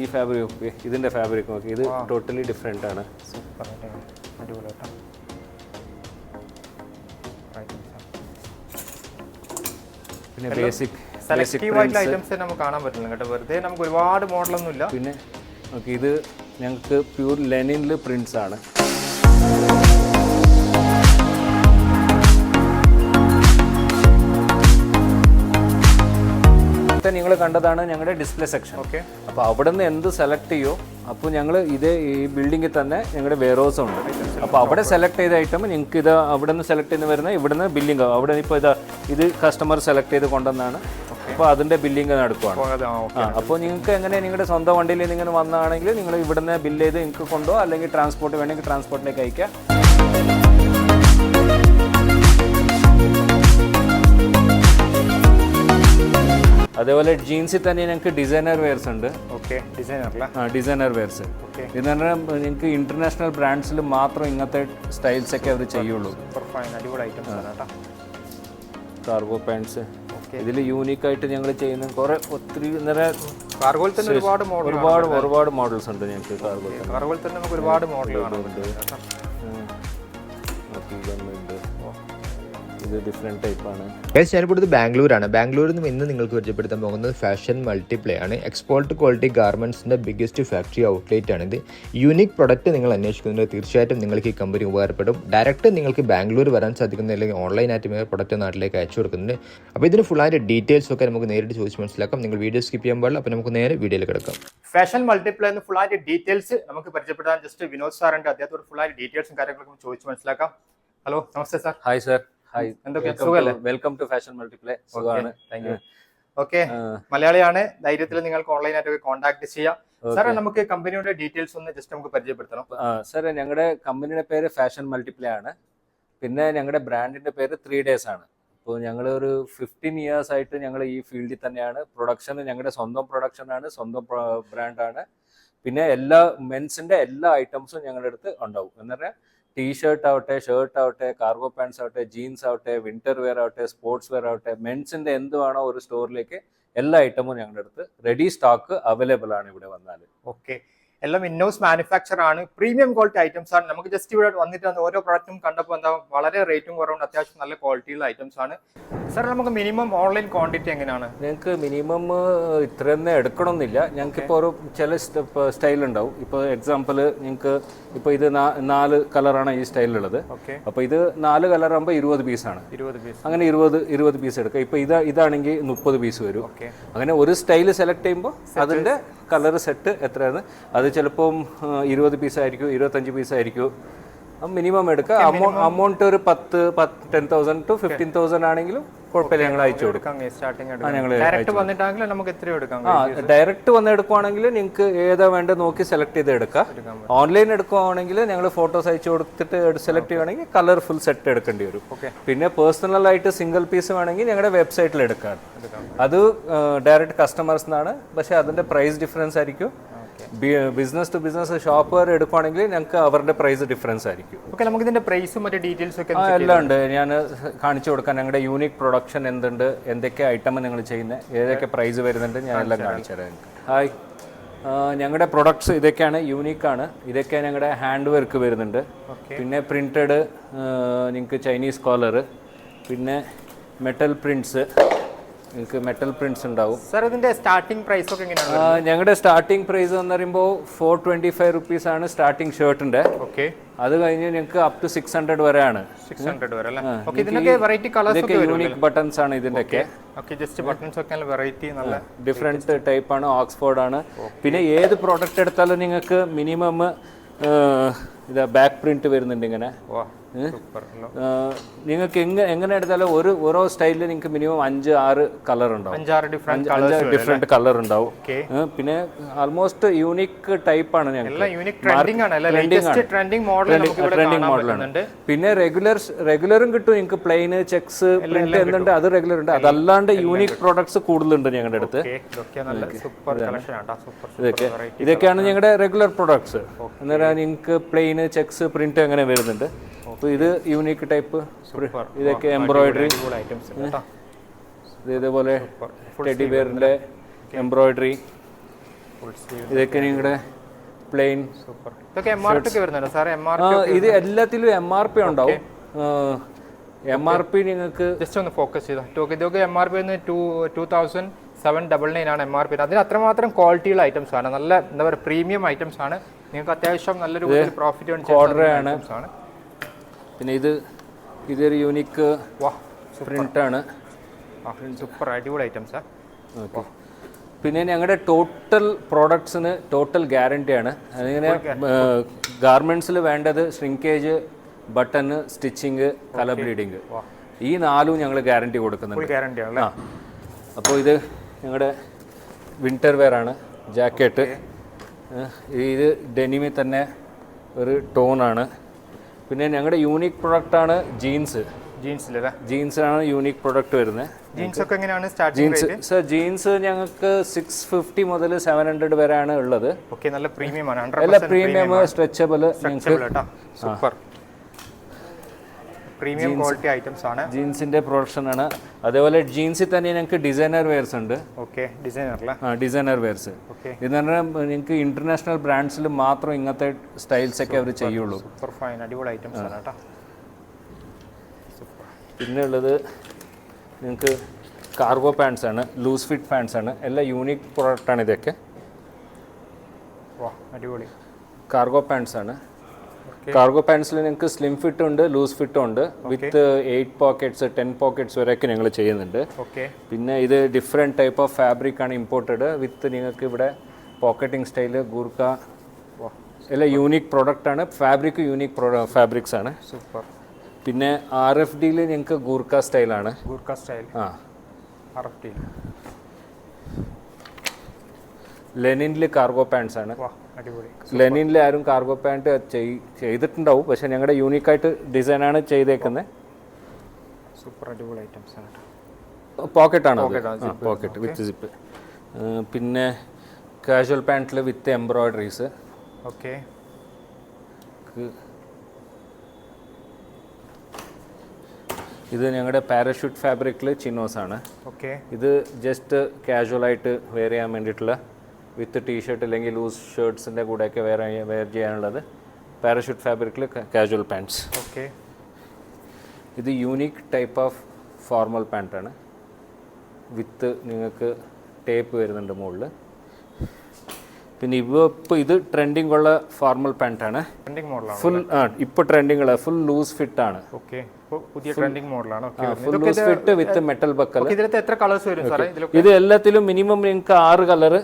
ഈ ഫാബ്രിക് നോക്കി ഇതിന്റെ ഫാബ്രിക് നോക്കി. ഇത് ടോട്ടലി ഡിഫറെന്റ് ആണ്. സൂപ്പർ പിന്നെ ബേസിക് സെലക്റ്റീവ് ആയിട്ടുള്ള ഐറ്റംസ് നമുക്ക് കാണാൻ പറ്റില്ല കേട്ടോ. വെറുതെ നമുക്ക് ഒരുപാട് പിന്നെ ഇത് ഞങ്ങൾക്ക് പ്യൂർ ലെനിനിൽ പ്രിൻസ് ആണ്. നിങ്ങൾ കണ്ടതാണ് ഞങ്ങളുടെ ഡിസ്പ്ലേ സെക്ഷൻ ഓക്കെ അപ്പോൾ അവിടെ നിന്ന് എന്ത് സെലക്ട് ചെയ്യോ അപ്പോൾ ഞങ്ങൾ ഇതേ ഈ ബിൽഡിങ്ങിൽ തന്നെ ഞങ്ങളുടെ വെയർഹൗസ് ഉണ്ട്. അപ്പോൾ അവിടെ സെലക്ട് ചെയ്ത ഐറ്റം നിങ്ങൾക്ക് ഇത് അവിടെ നിന്ന് സെലക്ട് ചെയ്ത് വരുന്ന ഇവിടുന്ന് ബില്ലിംഗ് ആവും അവിടെ ഇപ്പോൾ ഇതാ ഇത് കസ്റ്റമർ സെലക്ട് ചെയ്ത് കൊണ്ടുവന്നാണ്. അപ്പോൾ അതിന്റെ ബില്ലിംഗ് നടക്കുവാണ്. അപ്പോൾ നിങ്ങൾക്ക് എങ്ങനെ നിങ്ങളുടെ സ്വന്തം വണ്ടിയിൽ നിങ്ങൾ വന്നാണെങ്കിൽ നിങ്ങൾ ഇവിടുന്ന് ബില്ല് ചെയ്ത് നിങ്ങൾക്ക് കൊണ്ടോ അല്ലെങ്കിൽ ട്രാൻസ്പോർട്ട് വേണമെങ്കിൽ ട്രാൻസ്പോർട്ടിലേക്ക് അയക്കാം അതേപോലെ ജീൻസിൽ തന്നെ ഞങ്ങൾക്ക് ഡിസൈനർ വെയർസ് ഉണ്ട്. ഓക്കെ ഡിസൈനർ ആ ഡിസൈനർ വെയർസ്. ഇതെന്ന് പറഞ്ഞാൽ നിങ്ങൾക്ക് ഇന്റർനാഷണൽ ബ്രാൻഡ്സിൽ മാത്രം ഇങ്ങനത്തെ സ്റ്റൈൽസ് ഒക്കെ അവർ ചെയ്യുള്ളൂ. കാർഗോ പാൻസ് ഇതിൽ യൂണീക്ക് ആയിട്ട് ഞങ്ങൾ ചെയ്യുന്ന കുറെ ഒത്തിരി കാർഗോയിൽ തന്നെ ഒരുപാട് ഒരുപാട് ഒരുപാട് മോഡൽസ് ഉണ്ട് ഞങ്ങൾക്ക് കാർഗോ കാർഗോയിൽ തന്നെ നമുക്ക് ഒരുപാട് മോഡൽ ഇത് ഡിഫറെന്റ് ടൈപ്പാണ് ഗൈസ് ഞാനിപ്പോൾ ഇത് ബാംഗ്ലൂരാണ്. ബാംഗ്ലൂരിൽ നിന്ന് ഇന്ന് നിങ്ങൾക്ക് പരിചയപ്പെടുത്താൻ പോകുന്നത് ഫാഷൻ മൾട്ടിപ്ലേ ആണ്. എക്സ്പോർട്ട് ക്വാളിറ്റി ഗാർമെന്റ്സിന്റെ ബിഗ്ഗസ്റ്റ് ഫാക്ടറി ഔട്ട്ലെറ്റ് ആണ് ഇത്. യൂണിക് പ്രൊഡക്റ്റ് നിങ്ങൾ അന്വേഷിക്കുന്നുണ്ട് തീർച്ചയായിട്ടും നിങ്ങൾക്ക് ഈ കമ്പനി ഉപകാരപ്പെടും. ഡയറക്റ്റ് നിങ്ങൾക്ക് ബാംഗ്ലൂർ വരാൻ സാധിക്കുന്ന അല്ലെങ്കിൽ ഓൺലൈനായിട്ട് പ്രൊഡക്റ്റ് നാട്ടിലേക്ക് അയച്ചു കൊടുക്കുന്നുണ്ട്. അപ്പോൾ ഇതിന് ഫുൾ ആയിട്ട് ഡീറ്റെയിൽസ് ഒക്കെ നമുക്ക് നേരിട്ട് ചോദിച്ച് മനസ്സിലാക്കാം. നിങ്ങൾ വീഡിയോ സ്കിപ്പ് ചെയ്യാൻ പാടില്ല. അപ്പോൾ നമുക്ക് നേരെ വീഡിയോയിൽ കിടക്കാം. ഫാഷൻ മൾട്ടിപ്ലൈ എന്ന് ഫുൾ ആയിട്ട് ഡീറ്റെയിൽസ് നമുക്ക് പരിചയപ്പെടാൻ ജസ്റ്റ് വിനോദ് സാറിന്റെ അദ്ദേഹത്തോട് ഫുൾ ആയിട്ട് ഡീറ്റെയിൽസും കാര്യങ്ങളൊക്കെ ചോദിച്ച് മനസ്സിലാക്കാം. Hello namaste sir hi sir hi എന്തൊക്കെ? വെൽക്കം ടു ഫാഷൻ മൾട്ടിപ്ലേ സുഖമാണ്. താങ്ക് യു ഓക്കെ മലയാളിയാണ്. ധൈര്യത്തിൽ നിങ്ങൾക്ക് ഓൺലൈനായിട്ട് കോൺടാക്ട് ചെയ്യാം. സാറേ നമുക്ക് കമ്പനിയുടെ ഡീറ്റെയിൽസ് ഒന്ന് ജസ്റ്റ് നമുക്ക് പരിചയപ്പെടുത്തണം. സാർ ഞങ്ങളുടെ കമ്പനിയുടെ പേര് ഫാഷൻ മൾട്ടിപ്ലേ ആണ്. പിന്നെ ഞങ്ങളുടെ ബ്രാൻഡിന്റെ പേര് ത്രീ ഡേയ്സ് ആണ്. അപ്പോൾ ഞങ്ങൾ ഒരു ഫിഫ്റ്റീൻ ഇയേഴ്സ് ആയിട്ട് ഞങ്ങൾ ഈ ഫീൽഡിൽ തന്നെയാണ്. പ്രൊഡക്ഷൻ ഞങ്ങളുടെ സ്വന്തം പ്രൊഡക്ഷൻ ആണ് സ്വന്തം ബ്രാൻഡാണ് പിന്നെ എല്ലാ മെൻസിന്റെ എല്ലാ ഐറ്റംസും ഞങ്ങളുടെ അടുത്ത് ഉണ്ടാവും. എന്ന് പറഞ്ഞാൽ ടീ ഷർട്ട് ആവട്ടെ ഷർട്ട് ആവട്ടെ കാർഗോ പാൻസ് ആവട്ടെ ജീൻസ് ആവട്ടെ വിന്റർ വെയർ ആവട്ടെ സ്പോർട്സ് വെയർ ആവട്ടെ മെൻസിന്റെ എന്ത് വേണോ ഒരു സ്റ്റോറിലേക്ക് എല്ലാ ഐറ്റമും ഞങ്ങളുടെ അടുത്ത് റെഡി സ്റ്റോക്ക് അവൈലബിൾ ആണ് ഇവിടെ വന്നാൽ. ഓക്കെ എല്ലാം ഇന്നോസ് മാനുഫാക്ചർ ആണ്. പ്രീമിയം ക്വാളിറ്റി ഐറ്റംസ് ആണ്. നമുക്ക് ജസ്റ്റ് ഇവിടെ വന്നിട്ട് വന്ന് ഓരോ പ്രോഡക്റ്റും കണ്ടപ്പോൾ എന്താ വളരെ റേറ്റും കുറവുണ്ട്. അത്യാവശ്യം നല്ല ക്വാളിറ്റിയുള്ള ഐറ്റംസ് ആണ്. സാർ നമുക്ക് മിനിമം ഓൺലൈൻ ക്വാണ്ടിറ്റി എങ്ങനെയാണ്? ഞങ്ങൾക്ക് മിനിമം ഇത്ര തന്നെ എടുക്കണമെന്നില്ല. ഞങ്ങൾക്ക് ഇപ്പോൾ ഒരു ചില സ്റ്റൈൽ ഉണ്ടാവും. ഇപ്പോൾ എക്സാമ്പിൾ ഞങ്ങൾക്ക് ഇപ്പോൾ ഇത് നാല് കളറാണ് ഈ സ്റ്റൈലിലുള്ളത് ഓക്കെ അപ്പോൾ ഇത് നാല് കളറാകുമ്പോൾ ഇരുപത് പീസാണ് ഇരുപത് പീസ് അങ്ങനെ ഇരുപത് ഇരുപത് പീസ് എടുക്കുക ഇപ്പോൾ ഇത് ഇതാണെങ്കിൽ മുപ്പത് പീസ് വരും. അങ്ങനെ ഒരു സ്റ്റൈൽ സെലക്ട് ചെയ്യുമ്പോൾ അതിന്റെ കളർ സെറ്റ് എത്രയാണ് അത് ചിലപ്പം ഇരുപത് പീസായിരിക്കും ഇരുപത്തഞ്ച് പീസായിരിക്കും. മിനിമം എടുക്കുക. അമൗണ്ട് ഒരു പത്ത് പത്ത് ten thousand to fifteen thousand ആണെങ്കിലും കുഴപ്പമില്ല ഞങ്ങൾ അയച്ചു കൊടുക്കും. സ്റ്റാർട്ടിങ് ഞങ്ങൾ ഡയറക്റ്റ് വന്നിട്ടാണെങ്കിൽ നമുക്ക് എടുക്കാം. ആ ഡയറക്റ്റ് വന്ന് എടുക്കുവാണെങ്കിൽ നിങ്ങൾക്ക് ഏതാ വേണ്ടത് നോക്കി സെലക്ട് ചെയ്ത് എടുക്കാം. ഓൺലൈൻ എടുക്കുവാണെങ്കിൽ ഞങ്ങൾ ഫോട്ടോസ് അയച്ചു കൊടുത്തിട്ട് സെലക്ട് ചെയ്യുവാണെങ്കിൽ കളർ ഫുൾ സെറ്റ് എടുക്കേണ്ടി വരും. പിന്നെ പേഴ്സണൽ ആയിട്ട് സിംഗിൾ പീസ് വേണമെങ്കിൽ ഞങ്ങളുടെ വെബ്സൈറ്റിൽ എടുക്കാം. അത് ഡയറക്റ്റ് കസ്റ്റമേഴ്സ് എന്നാണ് പക്ഷേ അതിന്റെ പ്രൈസ് ഡിഫറൻസ് ആയിരിക്കും. ബിസിനസ് ടു ബിസിനസ് ഷോപ്പുകാർ എടുക്കുവാണെങ്കിൽ ഞങ്ങൾക്ക് അവരുടെ പ്രൈസ് ഡിഫറൻസ് ആയിരിക്കും. ഓക്കെ നമുക്ക് ഇതിന്റെ പ്രൈസും മറ്റു ഡീറ്റെയിൽസ് ഒക്കെ എല്ലാം ഉണ്ട്. ഞാൻ കാണിച്ചു കൊടുക്കാൻ ഞങ്ങളുടെ യൂണിക് പ്രൊഡക്ഷൻ എന്തുണ്ട് എന്തൊക്കെ ഐറ്റം നിങ്ങൾ ചെയ്യുന്നത് ഏതൊക്കെ പ്രൈസ് വരുന്നുണ്ട് ഞാൻ എല്ലാം കാണിച്ചു തരാം ഹായ് ഞങ്ങളുടെ പ്രൊഡക്ട്സ് ഇതൊക്കെയാണ് യൂണിക് ആണ്. ഇതൊക്കെ ഞങ്ങളുടെ ഹാൻഡ് വർക്ക് വരുന്നുണ്ട്. പിന്നെ പ്രിന്റഡ് നിങ്ങൾക്ക് ചൈനീസ് കോളർ പിന്നെ മെറ്റൽ പ്രിന്റ്സ് നിങ്ങൾക്ക് മെറ്റൽ പ്രിന്റ്സ് ഉണ്ടാവും. സർ ഇതിന്റെ സ്റ്റാർട്ടിംഗ് പ്രൈസ് ഒക്കെ എങ്ങനെയാണ് ഞങ്ങളുടെ സ്റ്റാർട്ടിംഗ് പ്രൈസ് എന്ന് പറയുമ്പോൾ ഫോർ ട്വന്റി ഫൈവ് റുപ്പീസ് ആണ് സ്റ്റാർട്ടിംഗ് ഷർട്ടിന്റെ ഓക്കെ അത് കഴിഞ്ഞ് ഞങ്ങൾക്ക് അപ് ടു സിക്സ് ഹൺഡ്രഡ് വരെയാണ്. സിക്സ് ഹൺഡ്രഡ് വരെ അല്ലേ? ഓക്കെ ഇതിനൊക്കെ വെറൈറ്റി കളേഴ്സ് യൂണിക് ബട്ടൺസ് ആണ് ഇതിന്റെയൊക്കെ. ജസ്റ്റ് ബട്ടൺസ് ഒക്കെ വെറൈറ്റി നല്ല ഡിഫറെന്റ് ടൈപ്പ് ആണ് ഓക്സ്ഫോർഡ് ആണ്. പിന്നെ ഏത് പ്രോഡക്റ്റ് എടുത്താലും നിങ്ങൾക്ക് മിനിമം ഇതാ ബാക്ക് പ്രിന്റ് വരുന്നുണ്ട് ഇങ്ങനെ. നിങ്ങൾക്ക് എങ്ങനെ എങ്ങനെ എടുത്താലും ഒരു ഓരോ സ്റ്റൈലിൽ നിങ്ങൾക്ക് മിനിമം അഞ്ച് ആറ് കളർ ഉണ്ടാവും. അഞ്ചാറ് ഡിഫറെന്റ് ഡിഫറെന്റ് കളർ ഉണ്ടാവും. പിന്നെ ആൾമോസ്റ്റ് യൂണിക് ടൈപ്പ് ആണ് ഞങ്ങൾക്ക്. എല്ലാം യൂണിക് ട്രെൻഡിങ് ആണ് മോഡലാണ് പിന്നെ റെഗുലർ റെഗുലറും കിട്ടും. നിങ്ങൾക്ക് പ്ലെയിന് ചെക്സ് പ്രിന്റ് എന്തുണ്ട് അത് റെഗുലർ ഉണ്ട്. അതല്ലാണ്ട് യൂണിക് പ്രോഡക്ട്സ് കൂടുതലുണ്ട് ഞങ്ങളുടെ അടുത്ത്. ഇതൊക്കെ ഇതൊക്കെയാണ് ഞങ്ങളുടെ റെഗുലർ പ്രോഡക്ട്സ് അന്നേരം നിങ്ങൾക്ക് പ്ലെയിന് ചെക്സ് പ്രിന്റ് അങ്ങനെ വരുന്നുണ്ട്. ഇത് യൂണിക് ടൈപ്പ് ഇതൊക്കെ എംബ്രോയിഡറി ഐറ്റംസ് ഇതേപോലെ ടെഡി ബിയറിന്റെ എംബ്രോയിഡറി ഇതൊക്കെ നിങ്ങളുടെ പ്ലെയിൻ സൂപ്പർ ഇതൊക്കെ എം ആർ പി ഒക്കെ വരുന്നുണ്ടോ സാറേ എം ആർ ഇത് എല്ലാത്തിലും എം ആർ പി ഉണ്ടാവും. എം ആർ പി നിങ്ങൾക്ക് ജസ്റ്റ് ഒന്ന് ഫോക്കസ് ചെയ്താൽ ടോക്ക് ഇതൊക്കെ എം ആർ പി വരുന്നത് two two thousand seven double nine ആണ് എം ആർ പി അതിന് അത്രമാത്രം ക്വാളിറ്റിയുള്ള ഐറ്റംസ് ആണ്. നല്ല എന്താ പറയുക പ്രീമിയം ഐറ്റംസ് ആണ്. നിങ്ങൾക്ക് അത്യാവശ്യം നല്ലൊരു പ്രോഫിറ്റ് ഓർഡർ ആണ്. ഐറ്റംസ് ആണ്. പിന്നെ ഇത് ഇതൊരു യൂണിക്ക് പ്രിന്റാണ് സൂപ്പർ അടിപൊളി ഐറ്റംസ് ഓക്കെ പിന്നെ ഞങ്ങളുടെ ടോട്ടൽ പ്രോഡക്ട്സിന് ടോട്ടൽ ഗ്യാരണ്ടിയാണ് അതിങ്ങനെ ഗാർമെന്റ്സിൽ വേണ്ടത് shrinkage button stitching colour bleeding ഈ നാലും ഞങ്ങൾ ഗ്യാരണ്ടി കൊടുക്കുന്നുണ്ട്. ആ. അപ്പോൾ ഇത് ഞങ്ങളുടെ വിന്റർ വെയർ ആണ് ജാക്കറ്റ് ഇത് ഡെനിമി തന്നെ ഒരു ടോണാണ് പിന്നെ ഞങ്ങളുടെ യൂണിക് ആണ് ജീൻസ് ജീൻസിലല്ലേ ജീൻസാണ് യൂണിക് പ്രൊഡക്റ്റ് വരുന്നത് ജീൻസ് ഒക്കെ എങ്ങനെയാണ് ജീൻസ് സർ ജീൻസ് ഞങ്ങൾക്ക് സിക്സ് ഫിഫ്റ്റി മുതൽ സെവൻ ഹൺഡ്രഡ് വരെയാണ് ഉള്ളത്. നല്ല പ്രീമിയം ആണ്. എല്ലാ premium stretchable super premium quality items ആണ്. ജീൻസിന്റെ പ്രൊഡക്ഷൻ ആണ്. അതേപോലെ ജീൻസിൽ തന്നെ ഞങ്ങൾക്ക് ഡിസൈനർ വെയർസ് ഉണ്ട്. ഓക്കെ ഡിസൈനർ ആ ഡിസൈനർ വെയർസ്. ഇതെന്ന് പറഞ്ഞാൽ നിങ്ങൾക്ക് ഇന്റർനാഷണൽ ബ്രാൻഡ്സിൽ മാത്രം ഇങ്ങനത്തെ സ്റ്റൈൽസ് ഒക്കെ അവർ ചെയ്യുള്ളൂ. സൂപ്പർ ഫൈൻ അടിപൊളി ഐറ്റംസ് ആണ് കേട്ടോ. പിന്നെ ഉള്ളത് നിങ്ങൾക്ക് കാർഗോ പാൻസ് ആണ് ലൂസ് ഫിറ്റ് പാൻസ് ആണ്. എല്ലാം യൂണിക് ആണ് ഇതൊക്കെ. അടിപൊളി. കാർഗോ പാൻസ് ആണ്. കാർഗോ പാൻസിൽ നിങ്ങൾക്ക് സ്ലിം ഫിറ്റ് ഉണ്ട് ലൂസ് ഫിറ്റ് ഉണ്ട്. With eight pockets ten pockets വരെയൊക്കെ ഞങ്ങൾ ചെയ്യുന്നുണ്ട്. ഓക്കെ പിന്നെ ഇത് ഡിഫറെന്റ് ടൈപ്പ് ഓഫ് ഫാബ്രിക് ആണ് ഇമ്പോർട്ടഡ് വിത്ത് നിങ്ങൾക്ക് ഇവിടെ പോക്കറ്റിംഗ് സ്റ്റൈൽ ഗൂർക്ക എല്ലാം യൂണിക് പ്രോഡക്റ്റ് ആണ്. ഫാബ്രിക് യൂണിക് ഫാബ്രിക്സ് ആണ്. സൂപ്പർ പിന്നെ ആർ എഫ് ഡിയിൽ ഞങ്ങൾക്ക് ഗൂർക്ക സ്റ്റൈലാണ് ഗൂർക്ക സ്റ്റൈൽ ആ. ആർ എഫ് ഡി ലെനിനിൽ കാർഗോ പാൻസ് ആണ്. അടിപൊളി. ലെനിനിൽ ആരും കാർഗോ പാന്റ് ചെയ്തിട്ടുണ്ടാവും. പക്ഷെ ഞങ്ങളുടെ യൂണിക്കായിട്ട് ആണ് ചെയ്തേക്കുന്നത്. സൂപ്പർ അടിപൊളി ഐറ്റംസ് ആണ് പോക്കറ്റ് ആണ്. പോക്കറ്റ് വിത്ത് സിപ്പ് പിന്നെ കാഷ്വൽ പാന്റിൽ വിത്ത് എംബ്രോയിഡറീസ് ഓക്കെ ഇത് ഞങ്ങളുടെ പാരഷൂട്ട് ഫാബ്രിക്കിൽ ചിനോസ് ആണ്. ഓക്കെ ഇത് ജസ്റ്റ് കാഷ്വൽ ആയിട്ട് വെയർ ചെയ്യാൻ വേണ്ടിയിട്ടുള്ള വിത്ത് ടീഷർട്ട് അല്ലെങ്കിൽ ലൂസ് ഷർട്ട്സിന്റെ കൂടെയൊക്കെ വെയർ വെയർ ചെയ്യാനുള്ളത് പാരഷൂട്ട് ഫാബ്രിക്കിൽ കാഷ്വൽ പാന്റ്സ് ഓക്കെ. ഇത് യൂണീക്ക് ടൈപ്പ് ഓഫ് ഫോർമൽ പാന്റാണ് വിത്ത് നിങ്ങൾക്ക് ടേപ്പ് വരുന്നുണ്ട് മുകളിൽ പിന്നെ ഇവ ഇപ്പോൾ ഇത് ട്രെൻഡിങ് ഉള്ള ഫോർമൽ പാന്റാണ് ട്രെൻഡിങ് മോഡലാണ് ഫുൾ ആ ഇപ്പോൾ ട്രെൻഡിങ് ഉള്ള ഫുൾ ലൂസ് ഫിറ്റ് ആണ്. ഓക്കെ. പുതിയ ട്രെൻഡിങ് മോഡലാണ് okay. Full loose fit with metal buckle ഇതിലത്തെ എത്ര കളേഴ്സ് വരും സാറേ? ഇതിലൊക്കെ ഇത് എല്ലാത്തിലും മിനിമം നിങ്ങൾക്ക് ആറ് colour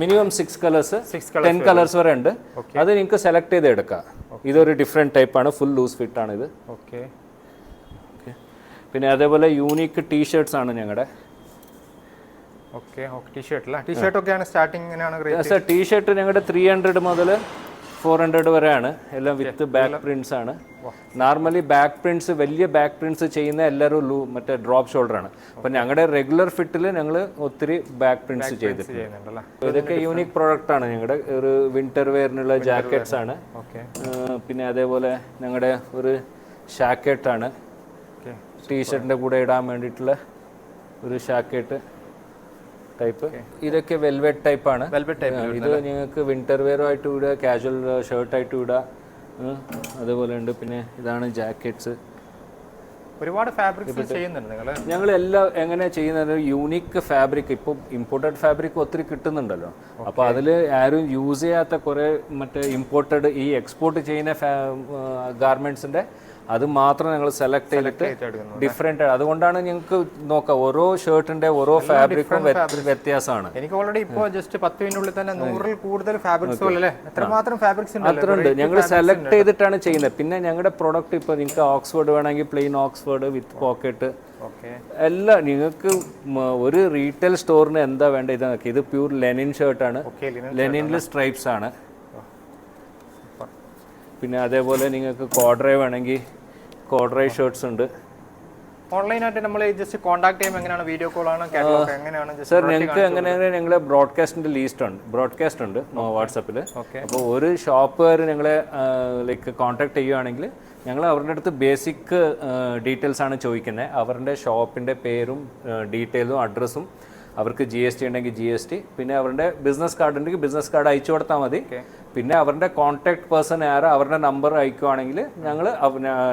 minimum six colours ten colours വരെ ഉണ്ട്. അത് നിങ്ങൾക്ക് സെലക്ട് ചെയ്ത് എടുക്കാം. ഇതൊരു ഡിഫറെന്റ് ടൈപ്പാണ് ഫുൾ ലൂസ് ഫിറ്റ് ആണ് ഇത്. ഓക്കെ പിന്നെ അതേപോലെ യൂണിക്ക് ടീ ഷർട്ട്സ് ആണ് ഞങ്ങളുടെ ഓക്കെ ടീ ഷർട്ട് അല്ല? ടീ ഷർട്ട് ഒക്കെയാണ് സ്റ്റാർട്ടിങ് എങ്ങനെയാണ് റേറ്റ് സർ ടീ ഷർട്ട് ഞങ്ങളുടെ ത്രീ ഹൺഡ്രഡ് മുതൽ ഫോർ ഹൺഡ്രഡ് വരെയാണ്. എല്ലാം വിത്ത് ബാക്ക് പ്രിന്റ്സ് ആണ് നോർമലി ബാക്ക് പ്രിന്റ്സ് വലിയ ബാക്ക് പ്രിന്റ്സ് ചെയ്യുന്ന എല്ലാവരും ലൂ മറ്റേ ഡ്രോപ്പ് ഷോൾഡർ ആണ്. അപ്പം ഞങ്ങളുടെ റെഗുലർ ഫിറ്റിൽ ഞങ്ങൾ ഒത്തിരി ബാക്ക് പ്രിന്റ്സ് ചെയ്തിട്ടുണ്ട്. ഇതൊക്കെ യൂണിക് പ്രോഡക്റ്റ് ആണ്. ഞങ്ങളുടെ ഒരു വിന്റർ വെയറിനുള്ള ജാക്കറ്റ്സ് ആണ്. ഓക്കെ. പിന്നെ അതേപോലെ ഞങ്ങളുടെ ഒരു ഷാക്കറ്റ് ആണ്. ടീഷർട്ടിന്റെ ടീഷർട്ടിന്റെ കൂടെ ഇടാൻ വേണ്ടിയിട്ടുള്ള ഒരു ഷാക്കറ്റ് ടൈപ്പ്. ഇതൊക്കെ വെൽവെറ്റ് ടൈപ്പ് ആണ് വെൽവെറ്റ് ടൈപ്പ് ഇത് നിങ്ങൾക്ക് വിന്റർ വെയർ ആയിട്ട് വിടുക കാഷ്വൽ ഷർട്ട് ആയിട്ട് വിടുക അതുപോലെ ഉണ്ട്. പിന്നെ ഇതാണ് ജാക്കറ്റ്സ് ഒരുപാട് ഫാബ്രിക്സ് ചെയ്യുന്നുണ്ട് നിങ്ങൾ ഞങ്ങൾ എല്ലാം എങ്ങനെ ചെയ്യുന്നത്? യൂണിക് ഫാബ്രിക് ഇപ്പോൾ ഇമ്പോർട്ടഡ് ഫാബ്രിക് ഒത്തിരി കിട്ടുന്നുണ്ടല്ലോ. അപ്പോൾ അതിൽ ആരും യൂസ് ചെയ്യാത്ത കുറേ മറ്റേ ഇമ്പോർട്ടഡ് ഈ എക്സ്പോർട്ട് ചെയ്യുന്ന ഗാർമെന്റ്സിന്റെ അത് മാത്രം ഞങ്ങൾ സെലക്ട് ചെയ്തിട്ട് ഡിഫറെന്റ് ഡിഫറെന്റ് അതുകൊണ്ടാണ് ഞങ്ങൾക്ക് നോക്കാം ഓരോ ഷർട്ടിന്റെ ഓരോ ഫാബ്രിക്കും വ്യത്യാസമാണ് എനിക്ക് ഓൾറെഡി ഇപ്പോൾ ജസ്റ്റ് പത്ത് മിനിറ്റിനുള്ളിൽ തന്നെ നൂറിൽ കൂടുതൽ ഫാബ്രിക്സ് അല്ലേ? എത്രമാത്രം ഫാബ്രിക്സ് ഉണ്ട് അത്ര ഉണ്ട് ഞങ്ങൾ സെലക്ട് ചെയ്തിട്ടാണ് ചെയ്യുന്നത്. പിന്നെ ഞങ്ങളുടെ പ്രൊഡക്റ്റ് ഇപ്പോൾ നിങ്ങൾക്ക് ഓക്സ്ഫോർഡ് വേണമെങ്കിൽ പ്ലെയിൻ ഓക്സ്ഫോർഡ് വിത്ത് പോക്കറ്റ് എല്ലാം നിങ്ങൾക്ക് ഒരു റീറ്റെയിൽ സ്റ്റോറിന് എന്താ വേണ്ട ഇത് നോക്കി. ഇത് പ്യൂർ ലെനിൻ ഷർട്ട് ആണ്. ലെനിനിൽ സ്ട്രൈപ്സ് ആണ്. പിന്നെ അതേപോലെ നിങ്ങൾക്ക് കോഡ്രൈ വേണമെങ്കിൽ കോഡ്രൈ ഷർട്ട്സ് ഉണ്ട്. ഓൺലൈനായിട്ട് നമ്മൾ ജസ്റ്റ് കോൺടാക്ട് ചെയ്യുമ്പോൾ എങ്ങനെയാണ് വീഡിയോ കോൾ ആണ് കാറ്റലോഗ് എങ്ങനെയാണ് ജസ്റ്റ് സർ ഞങ്ങൾക്ക് എങ്ങനെയാണ് ഞങ്ങളെ ബ്രോഡ്കാസ്റ്റിന്റെ ലിസ്റ്റ് ഉണ്ട്. ബ്രോഡ്കാസ്റ്റ് ഉണ്ട് വാട്സപ്പിൽ. അപ്പോൾ ഒരു ഷോപ്പുകാർ ഞങ്ങളെ ലൈക്ക് കോൺടാക്ട് ചെയ്യുവാണെങ്കിൽ ഞങ്ങൾ അവരുടെ അടുത്ത് ബേസിക് ഡീറ്റെയിൽസ് ആണ് ചോദിക്കുന്നത് അവരുടെ ഷോപ്പിന്റെ പേരും ഡീറ്റെയിലും അഡ്രസ്സും അവർക്ക് ജി എസ് ടി ഉണ്ടെങ്കിൽ ജി എസ് ടി പിന്നെ അവരുടെ ബിസിനസ് കാർഡ് ഉണ്ടെങ്കിൽ ബിസിനസ് കാർഡ് അയച്ചു കൊടുത്താൽ മതി. പിന്നെ അവരുടെ കോൺടാക്ട് പേഴ്സൺ ആരോ അവരുടെ നമ്പർ അയക്കുവാണെങ്കിൽ ഞങ്ങൾ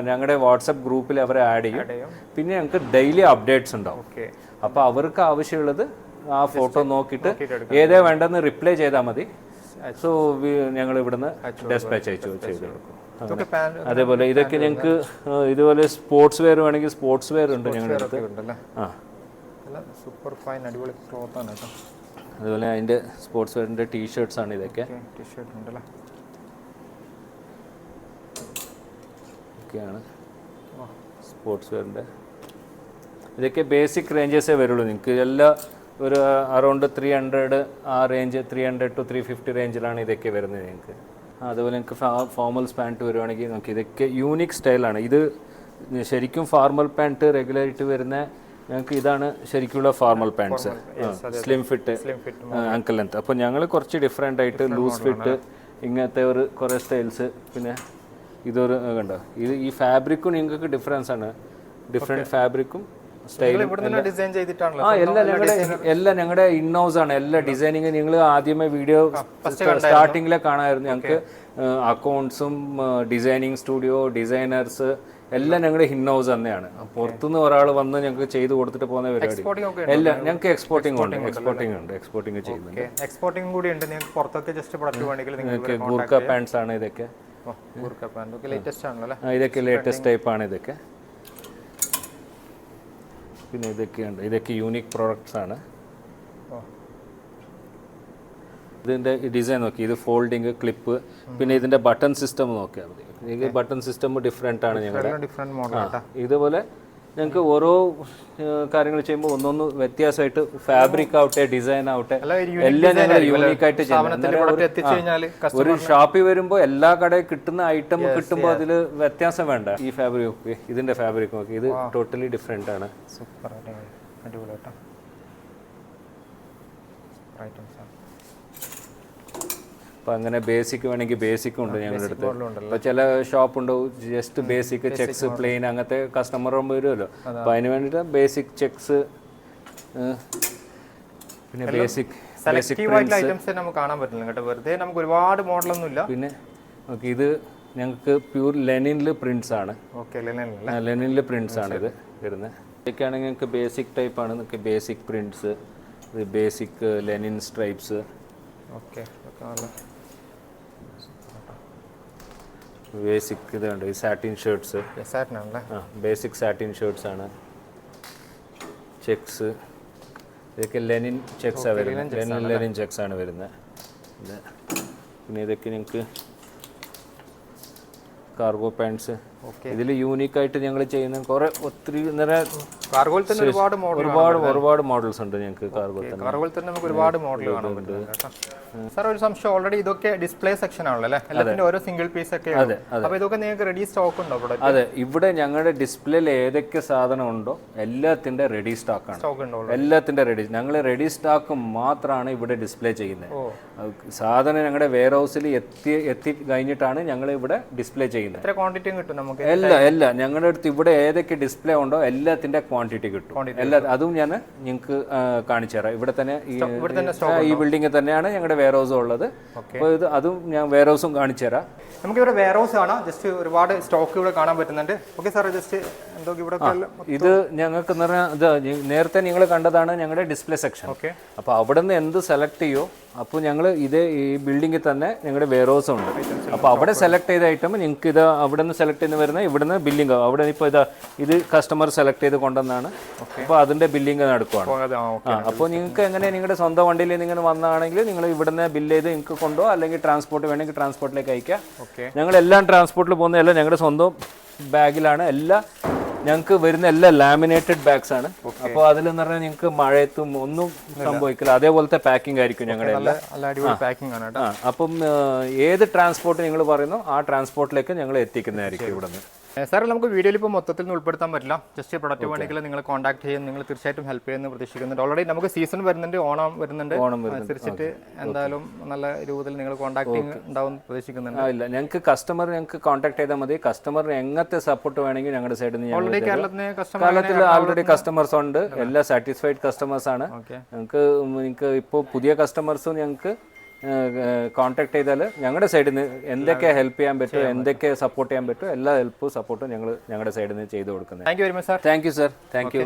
ഞങ്ങളുടെ വാട്സപ്പ് ഗ്രൂപ്പിൽ അവരെ ആഡ് ചെയ്യും. പിന്നെ ഞങ്ങൾക്ക് ഡെയിലി അപ്ഡേറ്റ്സ് ഉണ്ടാവും. അപ്പോൾ അവർക്ക് ആവശ്യമുള്ളത് ആ ഫോട്ടോ നോക്കിയിട്ട് ഏതേ വേണ്ടെന്ന് റിപ്ലൈ ചെയ്താൽ മതി. സോ ഞങ്ങൾ ഇവിടുന്ന് ഡെസ്പാച്ച് അയച്ചു ചെയ്ത് കൊടുക്കും. അതേപോലെ ഇതൊക്കെ ഞങ്ങൾക്ക് ഇതുപോലെ സ്പോർട്സ് വെയർ വേണമെങ്കിൽ സ്പോർട്സ് വെയർ ഉണ്ട് ഞങ്ങളുടെ അടുത്ത്. ആ. നല്ല സൂപ്പർ ഫൈൻ അടിപൊളി ക്ലോത്ത് ആണ് കേട്ടോ. അതുപോലെ അതിന്റെ സ്പോർട്സ് വെയറിന്റെ ടീ ഷർട്ട്സ് ആണ് ഇതൊക്കെ. ടീ ഷർട്ട് ഉണ്ടല്ലേ ഒക്കെയാണ് സ്പോർട്സ് വെയറിന്റെ ഇതൊക്കെ ബേസിക് റേഞ്ചസേ വരുള്ളൂ. നിങ്ങൾക്ക് എല്ലാ ഒരു അറൗണ്ട് ത്രീ ഹൺഡ്രഡ് ആ range three hundred to three fifty റേഞ്ചിലാണ് ഇതൊക്കെ വരുന്നത് നിങ്ങൾക്ക് അതുപോലെ നിങ്ങൾക്ക് ഫോർമൽ പാന്റ് വരുവാണെങ്കിൽ നമുക്ക് ഇതൊക്കെ യൂണിക് സ്റ്റൈലാണ് ഇത് ശരിക്കും ഫോർമൽ പാന്റ് റെഗുലറായിട്ട് വരുന്ന ഞങ്ങൾക്ക് ഇതാണ് ശരിക്കുള്ള formal pants slim fit ankle length അപ്പോൾ ഞങ്ങൾ കുറച്ച് ഡിഫറെന്റ് ആയിട്ട് ലൂസ് ഫിറ്റ് ഇങ്ങനത്തെ ഒരു കുറേ സ്റ്റൈൽസ് പിന്നെ ഇതൊരു കണ്ടോ? ഇത് ഈ ഫാബ്രിക്കും നിങ്ങൾക്ക് ഡിഫറൻസ് ആണ്. ഡിഫറെന്റ് ഫാബ്രിക്കും ആ എല്ലാം ഞങ്ങളുടെ എല്ലാം ഞങ്ങളുടെ ഇൻഹൗസ് ആണ്. എല്ലാ ഡിസൈനിങ് നിങ്ങൾ ആദ്യമേ വീഡിയോ സ്റ്റാർട്ടിങ്ങിലെ കാണാമായിരുന്നു ഞങ്ങൾക്ക് അക്കൗണ്ട്സും ഡിസൈനിങ് സ്റ്റുഡിയോ ഡിസൈനേഴ്സ് എല്ലാം ഞങ്ങളുടെ ഇൻഹൗസ് തന്നെയാണ്. പുറത്തുനിന്ന് ഒരാൾ വന്ന് ഞങ്ങൾക്ക് ചെയ്ത് കൊടുത്തിട്ട് പോകുന്ന പരിപാടി. എല്ലാം ഞങ്ങൾക്ക് എക്സ്പോർട്ടിംഗ് ഉണ്ട് എക്സ്പോർട്ടിംഗ് ഉണ്ട് എക്സ്പോർട്ടിംഗ് ചെയ്യുന്നുണ്ട്. എക്സ്പോർട്ടിംഗ് കൂടി ഉണ്ട്. നിങ്ങൾക്ക് പുറത്തൊക്കെ ജസ്റ്റ് പ്രൊഡക്റ്റ് വേണമെങ്കിൽ നിങ്ങൾക്ക് ഗൂർക്ക പാൻസ് ആണ് ഇതൊക്കെ. ഇതൊക്കെ ലേറ്റസ്റ്റ് ടൈപ്പ് ആണ് ഇതൊക്കെ. പിന്നെ ഇതൊക്കെയുണ്ട്. ഇതൊക്കെ യൂണിക് പ്രോഡക്ട്സ് ആണ്. ഇതിന്റെ ഇതിന്റെ ഡിസൈൻ നോക്കി. ഇത് ഫോൾഡിങ് ക്ലിപ്പ് പിന്നെ ഇതിന്റെ ബട്ടൺ സിസ്റ്റം നോക്കിയാൽ മതി. ഇത് ബട്ടൺ സിസ്റ്റം ഡിഫറെന്റ് ആണ് ഞങ്ങളുടെ ഡിഫറെന്റ് ഇതുപോലെ ഞങ്ങൾക്ക് ഓരോ കാര്യങ്ങൾ ചെയ്യുമ്പോൾ ഒന്നൊന്ന് വ്യത്യാസമായിട്ട് ഫാബ്രിക് ആവട്ടെ ഡിസൈൻ ആവട്ടെ എല്ലാം ഞങ്ങൾ യൂണിക് ആയിട്ട് ചെയ്യും ചെയ്യുന്നത് ഒരു ഷോപ്പിൽ വരുമ്പോൾ എല്ലാ കടയിൽ കിട്ടുന്ന ഐറ്റം കിട്ടുമ്പോൾ അതിൽ വ്യത്യാസം വേണ്ട. ഈ ഫാബ്രിക് നോക്കി ഇതിന്റെ ഫാബ്രിക് നോക്കി. ഇത് ടോട്ടലി ഡിഫറെന്റ് ആണ്. സൂപ്പർ അടിപൊളി. കേട്ടോ ഐറ്റംസ് ആണ് അപ്പം അങ്ങനെ ബേസിക് വേണമെങ്കിൽ ബേസിക് ഉണ്ട് ഞങ്ങളുടെ അടുത്ത്. അപ്പോൾ ചില ഷോപ്പ് ഉണ്ടാവും ജസ്റ്റ് ബേസിക് ചെക്സ് പ്ലെയിൻ അങ്ങനത്തെ കസ്റ്റമർ വരുമല്ലോ. അപ്പൊ അതിന് വേണ്ടിയിട്ട് ബേസിക് ചെക്സ് പിന്നെ ബേസിക് ബേസിക് സെലക്റ്റീവ് ആയിട്ടുള്ള ഐറ്റംസ് നമുക്ക് കാണാൻ പറ്റില്ല കേട്ടോ. വെറുതെ നമുക്ക് ഒരുപാട് മോഡലൊന്നും ഇല്ല. പിന്നെ ഓക്കെ ഇത് ഞങ്ങൾക്ക് പ്യൂർ ലെനിനിൽ പ്രിന്റ്സ് ആണ്. ലെനിനിൽ പ്രിന്റ്സ് ആണ് ഇത് വരുന്നത് ഇതൊക്കെയാണെങ്കിൽ ഞങ്ങൾക്ക് ബേസിക് ടൈപ്പ് ആണ്. നിങ്ങൾക്ക് basic prints basic linen stripes okay okay നല്ല ബേസിക് ഇതുണ്ട് ഈ സാറ്റിൻ ഷർട്ട്സ് സാറ്റിനാണല്ലേ ആ ബേസിക് സാറ്റിൻ ഷർട്ട്സ് ആണ്. ചെക്സ് ഇതൊക്കെ ലെനിൻ ചെക്സ് വരുന്നത്. ലെനിൻ ലെനിൻ ചെക്സ് ആണ് വരുന്നത്. പിന്നെ ഇതൊക്കെ നിങ്ങൾക്ക് കാർഗോ പാൻസ് ഇതിൽ യൂണിക്കായിട്ട് ഞങ്ങൾ ചെയ്യുന്ന കുറെ ഒത്തിരി നിറയെ കാർഗോയിൽ തന്നെ ഒരുപാട് മോഡൽ ഒരുപാട് ഒരുപാട് മോഡൽസ് ഉണ്ട് ഞങ്ങൾക്ക് കാർഗോ തന്നെ. കാർഗോയിൽ തന്നെ നമുക്ക് ഒരുപാട് മോഡൽ കാണാൻ പറ്റും സാർ ഒരു സംശയം. ഓൾറെഡി ഇതൊക്കെ ഡിസ്പ്ലേ സെക്ഷൻ ആണല്ലോ അല്ലേ? എല്ലാത്തിന്റെ ഓരോ സിംഗിൾ പീസ് ഒക്കെ അതെ, അപ്പൊ ഇതൊക്കെ നിങ്ങൾക്ക് റെഡി സ്റ്റോക്ക് ഉണ്ടോ ഇവിടെ? അതെ ഇവിടെ ഞങ്ങളുടെ ഡിസ്പ്ലേയിൽ ഏതൊക്കെ സാധനം ഉണ്ടോ എല്ലാത്തിന്റെ റെഡി സ്റ്റോക്കാണ് സ്റ്റോക്ക് ആണ് എല്ലാത്തിന്റെ റെഡി ഞങ്ങൾ റെഡി സ്റ്റോക്ക് മാത്രമാണ് ഇവിടെ ഡിസ്പ്ലേ ചെയ്യുന്നത്. സാധനം ഞങ്ങളുടെ വെയർ ഹൗസിൽ എത്തി എത്തി കഴിഞ്ഞിട്ടാണ് ഞങ്ങൾ ഇവിടെ ഡിസ്പ്ലേ ചെയ്യുന്നത്. എത്ര ക്വാണ്ടിറ്റിയും കിട്ടും നമുക്ക്? എല്ലാ എല്ലാ ഞങ്ങളുടെ അടുത്ത് ഇവിടെ ഏതൊക്കെ ഡിസ്പ്ലേ ഉണ്ടോ എല്ലാത്തിന്റെ ക്വാണ്ടിറ്റി കിട്ടും. എല്ലാ അതും ഞാൻ നിങ്ങൾക്ക് കാണിച്ചു തരാം. ഇവിടെ തന്നെ ഈ ബിൽഡിംഗിൽ തന്നെയാണ് ഞങ്ങളുടെ വെയർ ഹൗസ് ഉള്ളത്. അപ്പോൾ ഇത് അതും ഞാൻ വെയർ ഹൗസും കാണിച്ചു തരാം. നമുക്ക് ഇവിടെ വെയർ ഹൗസ് കാണാം. ജസ്റ്റ് ഒരുപാട് സ്റ്റോക്ക് ഇവിടെ കാണാൻ പറ്റുന്നുണ്ട്. ഓക്കെ സാർ ജസ്റ്റ് എന്തോ ഇവിടെ ഇത് ഞങ്ങൾക്ക് എന്ന് പറഞ്ഞാൽ ഇത് നേരത്തെ നിങ്ങൾ കണ്ടതാണ് ഞങ്ങളുടെ ഡിസ്പ്ലേ സെക്ഷൻ ഓക്കെ അപ്പോൾ അവിടെ നിന്ന് എന്ത് സെലക്ട് ചെയ്യോ അപ്പോൾ ഞങ്ങൾ ഇത് ഈ ബിൽഡിംഗിൽ തന്നെ ഞങ്ങളുടെ വെയർ ഹൗസ് ഉണ്ട് അപ്പോൾ അവിടെ സെലക്ട് ചെയ്ത ഐറ്റം നിങ്ങൾക്ക് ഇത് അവിടെ നിന്ന് സെലക്ട് ചെയ്ത് വരുന്ന ഇവിടുന്ന് ബില്ലിംഗ് അവിടെ ഇപ്പോൾ ഇതാ ഇത് കസ്റ്റമർ സെലക്ട് ചെയ്ത് കൊണ്ടുവന്നാണ് അപ്പോൾ അതിന്റെ ബില്ലിംഗ് നടക്കുവാണ് അപ്പൊ അപ്പോൾ നിങ്ങൾക്ക് എങ്ങനെ നിങ്ങളുടെ സ്വന്തം വണ്ടിയിൽ നിങ്ങൾ വന്നാണെങ്കിൽ നിങ്ങൾ ഇവിടുന്ന് ബില്ല് ചെയ്ത് നിങ്ങൾക്ക് കൊണ്ടോ അല്ലെങ്കിൽ ട്രാൻസ്പോർട്ട് വേണമെങ്കിൽ ട്രാൻസ്പോർട്ടിലേക്ക് അയക്കാം. ഞങ്ങൾ എല്ലാം ട്രാൻസ്പോർട്ടിൽ പോകുന്ന എല്ലാം ഞങ്ങളുടെ സ്വന്തം ബാഗിലാണ്. എല്ലാ ഞങ്ങൾക്ക് വരുന്ന എല്ലാ ലാമിനേറ്റഡ് ബാഗ്സ് ആണ്. അപ്പോൾ അതിൽ എന്ന് പറഞ്ഞാൽ നിങ്ങൾക്ക് മഴയത്തും ഒന്നും സംഭവിക്കില്ല. അതേപോലത്തെ പാക്കിംഗ് ആയിരിക്കും ഞങ്ങളുടെ പാക്കിംഗ് ആണ് അപ്പം ഏത് ട്രാൻസ്പോർട്ട് നിങ്ങൾ പറയുന്നു ആ ട്രാൻസ്പോർട്ടിലേക്ക് ഞങ്ങൾ എത്തിക്കുന്നതായിരിക്കും ഇവിടുന്ന്. സാർ നമുക്ക് വീഡിയോയിൽ ഇപ്പോൾ മൊത്തത്തിൽ നിന്ന് ഉൾപ്പെടുത്താൻ പറ്റില്ല. ജസ്റ്റ് പ്രൊഡക്റ്റ് വേണമെങ്കിൽ നിങ്ങൾ കോൺടാക്ട് ചെയ്യും നിങ്ങൾ തീർച്ചയായിട്ടും ഹെൽപ്പ് ചെയ്യുമെന്ന് പ്രതീക്ഷിക്കുന്നുണ്ട്. ഓൾറെഡി നമുക്ക് സീസൺ വരുന്നുണ്ട് ഓണം വരുന്നുണ്ട്. ഓണം. അനുസരിച്ചിട്ട് എന്തായാലും നല്ല രൂപത്തിൽ നിങ്ങൾ കോൺടാക്ട് ഉണ്ടാവും പ്രതീക്ഷിക്കുന്നുണ്ട്. ഇല്ല. ഞങ്ങൾക്ക് കസ്റ്റമർ ഞങ്ങൾക്ക് കോൺടാക്ട് ചെയ്താൽ മതി. കസ്റ്റമറിന് എങ്ങനത്തെ സപ്പോർട്ട് വേണമെങ്കിൽ ഞങ്ങളുടെ സൈഡിൽ നിന്ന് ഓൾറെഡി കേരളത്തിന് കേരളത്തിൽ ആൾറെഡി കസ്റ്റമേഴ്സ് ഉണ്ട്. എല്ലാ സാറ്റിസ്ഫൈഡ് കസ്റ്റമേഴ്സ് ആണ്. ഞങ്ങൾക്ക് നിങ്ങൾക്ക് ഇപ്പോൾ പുതിയ കസ്റ്റമേഴ്സും ഞങ്ങൾക്ക് കോൺടാക്ട് ചെയ്താൽ ഞങ്ങളുടെ സൈഡിൽ നിന്ന് എന്തൊക്കെ ഹെൽപ്പ് ചെയ്യാൻ പറ്റുമോ എന്തൊക്കെ സപ്പോർട്ട് ചെയ്യാൻ പറ്റുമോ എല്ലാ ഹെൽപ്പും സപ്പോർട്ടും ഞങ്ങൾ ഞങ്ങളുടെ സൈഡിൽ നിന്ന് ചെയ്തു കൊടുക്കുന്നത് thank you very much sir thank you sir thank you